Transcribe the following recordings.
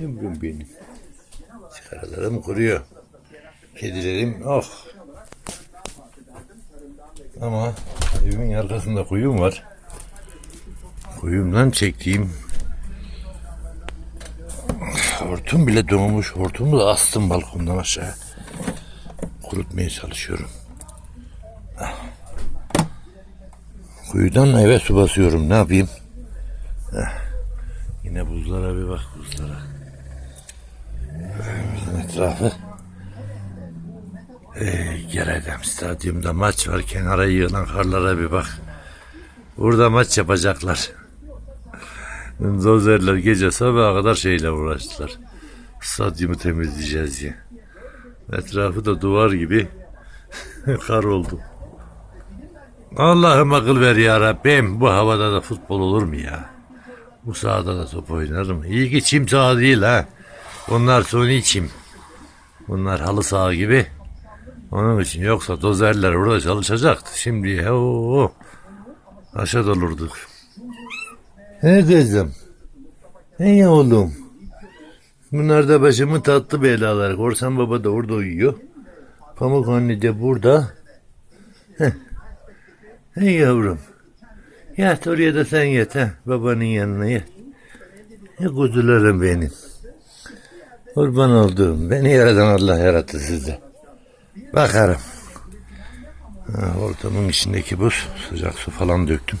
Yumrum benim. Sigaralarım kuruyor. Kedilerim oh. Ama evimin arkasında kuyum var. Kuyumdan çektiğim hortum bile donmuş. Hortumu da astım balkondan aşağı. Kurutmaya çalışıyorum. Kuyudan eve su basıyorum. Ne yapayım? Yine buzlara bir bak buzlara. Evimizin etrafı. Ey Geredem stadyumda maç var. Kenara yığılan karlara bir bak. Burada maç yapacaklar. Dozerler gece sabaha kadar şeyle uğraştılar. Stadyumu temizleyeceğiz diye. Etrafı da duvar gibi kar oldu. Allah'ım akıl ver ya Rabbim. Bu havada da futbol olur mu ya? Bu sahada da top oynarım. İyi ki çim saha değil ha. Bunlar suni çim. Bunlar halı saha gibi. Onun için yoksa dozerler orada çalışacaktı. Şimdi o aşağı olurduk. He kızım. He oğlum. Bunlar da başımın tatlı belaları. Korsan baba da orada uyuyor. Pamuk anne de burada. Heh. Hey yavrum. Yat oraya da sen yat ha. Babanın yanına yat. Ne kuzularım benim. Kurban olduğum. Beni yaradan Allah yarattı sizde. Bakarım. Ha, ortamın içindeki buz. Sıcak su falan döktüm.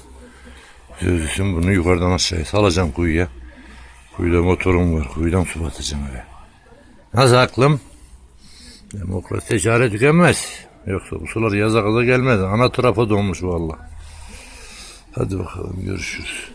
Sözlüsün bunu yukarıdan aşağıya salacağım kuyuya. Kuyuda motorum var. Kuyudan su batacağım eve. Nasıl aklım? Demokrasi çare tükenmez. Yoksa bu sular yaza kadar gelmez. Ana trafo donmuş valla. Hadi bakalım görüşürüz.